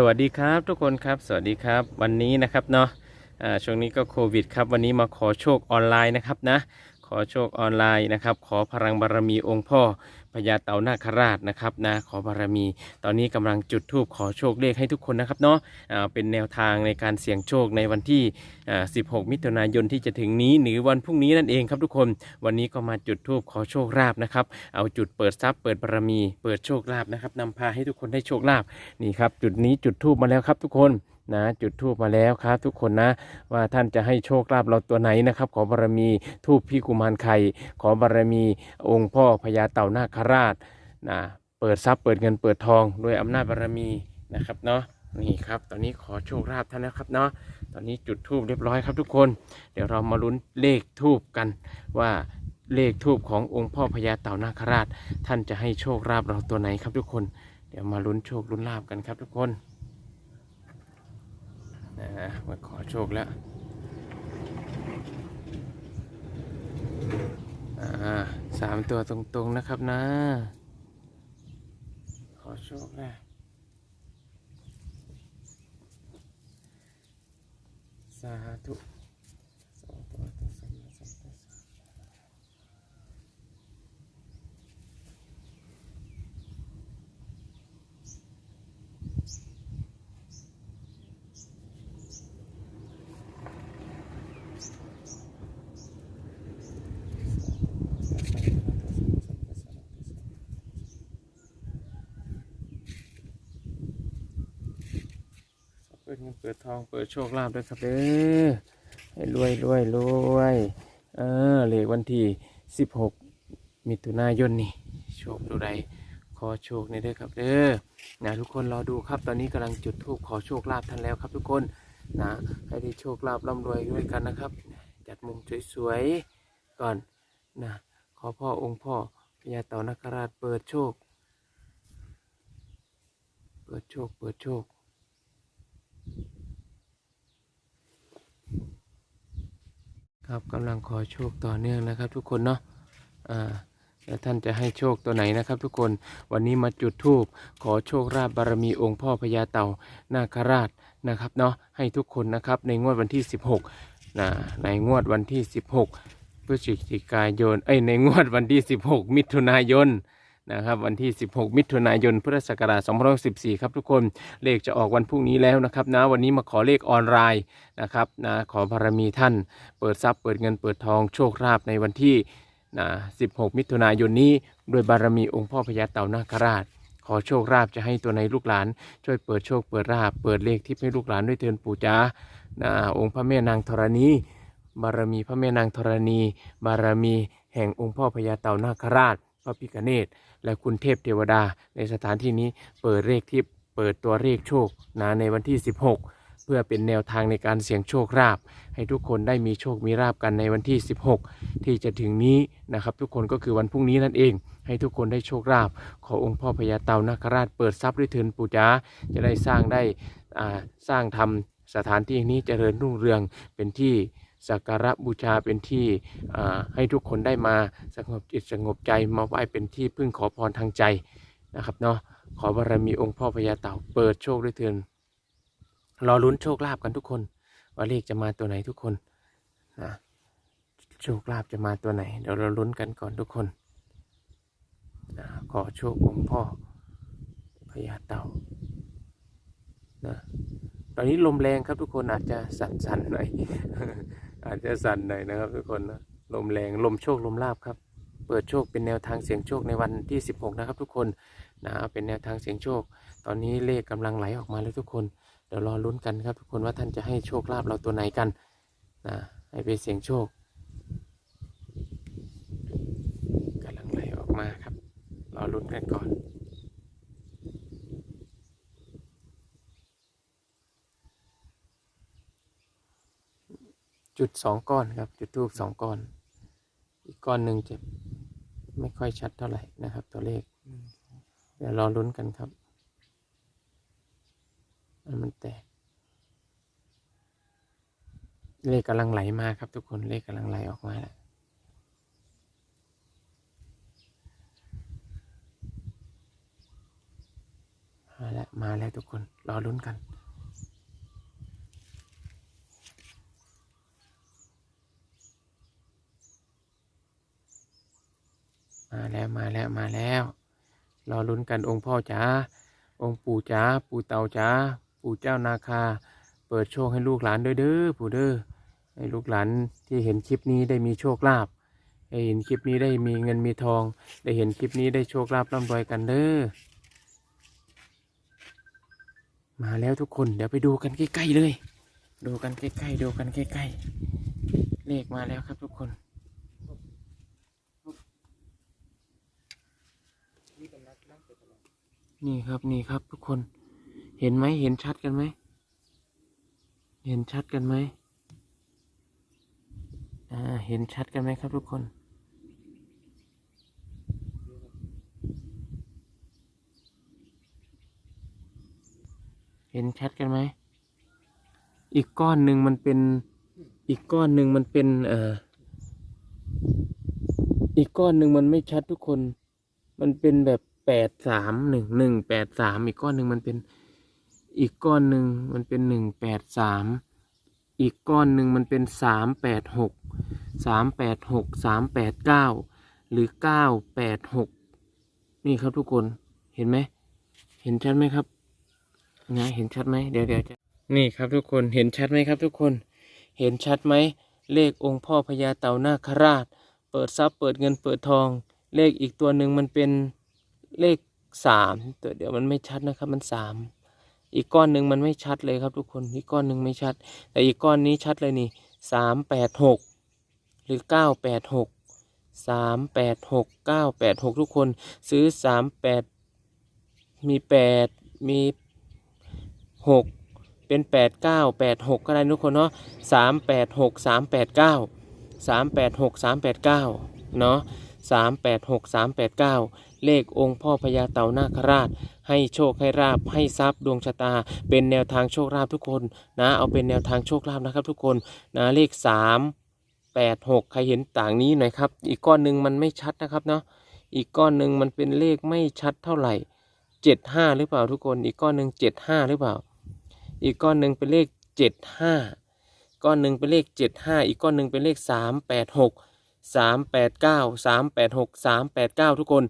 สวัสดีครับทุกคนครับ สวัสดีครับ วันนี้นะครับเนาะช่วงนี้ก็โควิดครับ วันนี้มาขอโชคออนไลน์นะครับนะ ขอโชคออนไลน์นะครับ ขอพลังบารมีองค์พ่อพญาเต่านาคราชนะครับนะขอบารมี ตอนนี้กำลังจุดธูปขอโชคเลขให้ทุกคนนะครับเนาะเป็นแนวทางในการเสี่ยงโชคในวันที่ 16 มิถุนายนที่จะถึงนี้หรือวันพรุ่งนี้นั่นเองครับทุกคน วันนี้ก็มาจุดธูปขอโชคลาภนะครับ เอาจุดเปิดทรัพย์เปิดบารมี เปิดโชคลาภนะครับนำพาให้ทุกคนได้โชคลาภนี่ครับจุดนี้จุดทูบมาแล้วครับทุกคน นะจุดทูบมาแล้วครับ ทุกคนนะว่าท่านจะให้โชคลาภเราตัวไหนนะครับ ขอบารมีทูบพี่กุมารไข่ขอบารมีองค์พ่อพญาเต่านาคราชนะเปิดทรัพย์เปิดเงินเปิดทองด้วยอำนาจบารมีนะครับเนาะนี่ครับตอนนี้ขอโชคลาภท่านนะครับเนาะตอนนี้จุดทูบเรียบร้อยครับทุกคน เดี๋ยวเรามาลุ้นเลขทูบกันว่าเลขทูบขององค์พ่อพญาเต่านาคราช ท่านจะให้โชคลาภเราตัวไหนครับทุกคน เดี๋ยวมาลุ้นโชคลุ้นลาบกันครับทุกคน มาขอโชคแล้วสามตัวตรงๆนะครับนะ ขอโชคแล้วสาธุสองตัวตรงสามตัวสองตัวสาม เปิดทองเปิดโชคลาภด้วยครับเด้อให้รวยรวยรวยเออเลขวันที่สิบหกมิถุนายนนี่โชคดูใดขอโชคในเด้อครับเด้อนะทุกคนรอดูครับตอนนี้กำลังจุดธูปขอโชคลาภท่านแล้วครับทุกคนนะให้ได้โชคลาภร่ำรวยด้วยกันนะครับ จัดมุมสวยๆก่อนนะขอพ่อองค์พ่อพญาเต่านคราชเปิดโชค เปิดโชค เปิดโชค ครับกำลังขอโชคต่อเนื่องนะครับทุกคนเนาะอ่าแล้วท่านจะให้โชคตัวไหนนะครับ ทุกคนวันนี้มาจุดธูปขอโชคราบบารมีองค์พ่อพญาเต่านาคราชนะครับเนาะให้ทุกคนนะครับในงวดวันที่ 16นะในงวดวันที่ 16พฤศจิกายนเอ้ยในงวดวันที่ 16 มิถุนายน นะครับวันที่ 16 มิถุนายนพุทธศักราช2514ครับทุกคนเลขจะออกวันพรุ่งนี้แล้วนะครับนะวันนี้มาขอเลขออนไลน์นะครับนะขอบารมีท่าน เปิดทรัพย์เปิดเงินเปิดทองโชคลาภในวันที่นะ16 มิถุนายนนี้ โดยบารมีองค์พ่อพญาเต่านาคราช ขอโชคลาภจะให้ตัวในลูกหลาน ช่วยเปิดโชคเปิดราบเปิดเลขที่ให้ลูกหลานด้วยเทินปู่จ้านะองค์พระแม่นางธรณีบารมีพระแม่นางธรณี บารมีแห่งองค์พ่อพญาเต่านาคราช ระพิฆเนศและคุณเทพเทวดา ในสถานที่นี้เปิดเลขที่เปิดตัวเลขโชคนะในวันที่ 16 เพื่อเป็นแนวทางในการเสี่ยงโชคลาภให้ทุกคนได้มีโชคมีลาบกันในวันที่ 16 ที่จะถึงนี้นะครับ ทุกคนก็คือวันพรุ่งนี้นั่นเอง ให้ทุกคนได้โชคลาภขอองค์พ่อพญาเต่านาคราชเปิดทรัพย์ด้วยเทินปู่จ้าจะได้สร้างได้สร้างทำสถานที่นี้เจริญรุ่งเรืองเป็นที่ สักการะบูชาเป็นที่ให้ทุกคนได้มาสงบจิตสงบใจมาไหว้เป็นที่พึ่งขอพรทางใจนะครับเนาะขอบารมีองค์พ่อพญาเต่าเปิดโชคด้วยเทินรอลุ้นโชคลาภกันทุกคน ว่าเลขจะมาตัวไหนทุกคนนะโชคลาภจะมาตัวไหน เดี๋ยวเราลุ้นกันก่อนทุกคนนะขอโชคองค์พ่อพญาเต่านะตอนนี้ลมแรงครับทุกคนอาจจะสั่นๆหน่อย อาจจะสั่นหน่อยนะครับทุกคนนะลมแรงลมโชคลมลาบครับ เปิดโชคเป็นแนวทางเสียงโชคในวันที่ 16 นะครับ ทุกคนนะเป็นแนวทางเสียงโชค ตอนนี้เลขกำลังไหลออกมาแล้วทุกคนเดี๋ยวรอลุ้นกันครับ ทุกคนว่าท่านจะให้โชคลาภเราตัวไหนกันนะให้ไปเสียงโชคกำลังไหลออกมาครับ รอลุ้นกันก่อน จุดสองก้อนครับ จุดทูบสองก้อน อีกก้อนหนึ่งจะไม่ค่อยชัดเท่าไหร่นะครับ ตัวเลข เดี๋ยวรอลุ้นกันครับอันมันแตก เลขกำลังไหลมาครับ ทุกคนเลขกำลังไหลออกมาแล้วมาแล้วมาแล้วทุกคนรอลุ้นกัน มาแล้วมาแล้วรอลุ้นกันองค์พ่อจ๋าองค์ปู่จ๋าปู่เต่าจ๋าปู่เจ้านาคา เปิดโชคให้ลูกหลานด้วยเด้อปู่เด้อให้ลูกหลานที่เห็นคลิปนี้ได้มีโชคลาภได้เห็นคลิปนี้ได้มีเงินมีทอง ได้เห็นคลิปนี้ได้โชคลาภร่ำรวยกันเด้อมาแล้วทุกคนเดี๋ยวไปดูกันใกล้ๆเลย ดูกันใกล้ๆดูกันใกล้ๆเลขมาแล้วครับทุกคน นี่ครับนี่ครับทุกคนเห็นไหมเห็นชัดกันไหม เห็นชัดกันไหมอ่าเห็นชัดกันไหมครับทุกคน เห็นชัดกันไหม อีกก้อนหนึ่งมันเป็นอีกก้อนหนึ่งมันเป็นเอ่ออีกก้อนหนึ่งมันไม่ชัดทุกคน มันเป็นแบบ แปดสามหนึ่งหนึ่งแปดสามอีกก้อนหนึ่งมันเป็นอีกก้อนหนึ่งมันเป็นหนึ่งแปดสามอีกก้อนหนึ่งมันเป็นสามแปดหกสามแปดหกสามแปดเก้าหรือเก้าแปดหกนี่ครับทุกคนเห็นไหมเห็นชัดไหมครับไงเห็นชัดไหมเดี๋ยวเดี๋ยวจะนี่ครับทุกคนเห็นชัดไหมครับทุกคน เห็นชัดไหมเลของค์พ่อพญาเต่านาคราช เปิดทรัพย์เปิดเงินเปิดทอง เลขอีกตัวหนึ่งมันเป็น เลขสามตัวเดี๋ยวมันไม่ชัดนะครับ มันสามอีกก้อนหนึ่งมันไม่ชัดเลยครับทุกคนอีกก้อนหนึ่งไม่ชัด แต่อีกก้อนนี้ชัดเลยนี่สามแปดหกหรือเก้าแปดหกสามแปดหกเก้าแปดหกทุกคน ซื้อสามแปดมีแปดมีหกเป็นแปดเก้าแปดหกก็ได้ทุกคนเนาะสามแปดหกสามแปดเก้าสามแปดหกสามแปดเก้าเนาะสามแปดหกสามแปดเก้า เลของค์พ่อพญาเต่านาคราช ให้โชคให้ราบให้ทรัพย์ดวงชะตา เป็นแนวทางโชคลาภทุกคนนะเอาเป็นแนวทางโชคลาภนะครับทุกคนนะเลขสามแปดหกใครเห็นต่างนี้หน่อยครับ อีกก้อนหนึ่งมันไม่ชัดนะครับเนาะอีกก้อนหนึ่งมันเป็นเลขไม่ชัดเท่าไหร่เจ็ดห้าหรือเปล่าทุกคน อีกก้อนหนึ่งเจ็ดห้าหรือเปล่า อีกก้อนหนึ่งเป็นเลขเจ็ดห้าก้อนหนึ่งเป็นเลขเจ็ดห้าอีกก้อนหนึ่งเป็นเลขสามแปดหกสามแปดเก้าสามแปดหกสามแปดเก้าทุกคน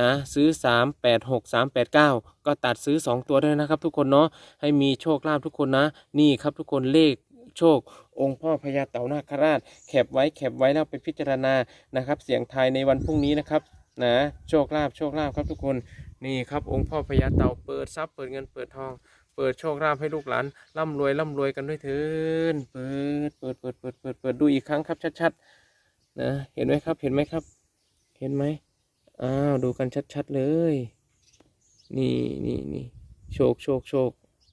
นะซื้อสามแปดหกสามแปดเก้าก็ตัดซื้อสองตัวด้วยนะครับ ทุกคนเนาะให้มีโชคลาภทุกคนนะ นี่ครับทุกคนเลขโชค องค์พ่อพญาเต่านาคราชแคบไว้แคบไว้แล้วไปพิจารณานะครับ เสียงไทยในวันพรุ่งนี้นะครับนะโชคลาภโชคลาภครับทุกคนนี่ครับองค์พ่อพญาเต่าเปิดทรัพย์เปิดเงินเปิดทองเปิดโชคลาภให้ลูกหลานร่ำรวยร่ำรวยกันด้วยเถินเปิดเปิดเปิดเปิดเปิดเปิดดูอีกครั้งครับชัดๆนะเห็นไหมครับเห็นไหมครับ เห็นไหม อ้าวดูกันชัดๆเลย นี่นี่นี่โชคโชคโชค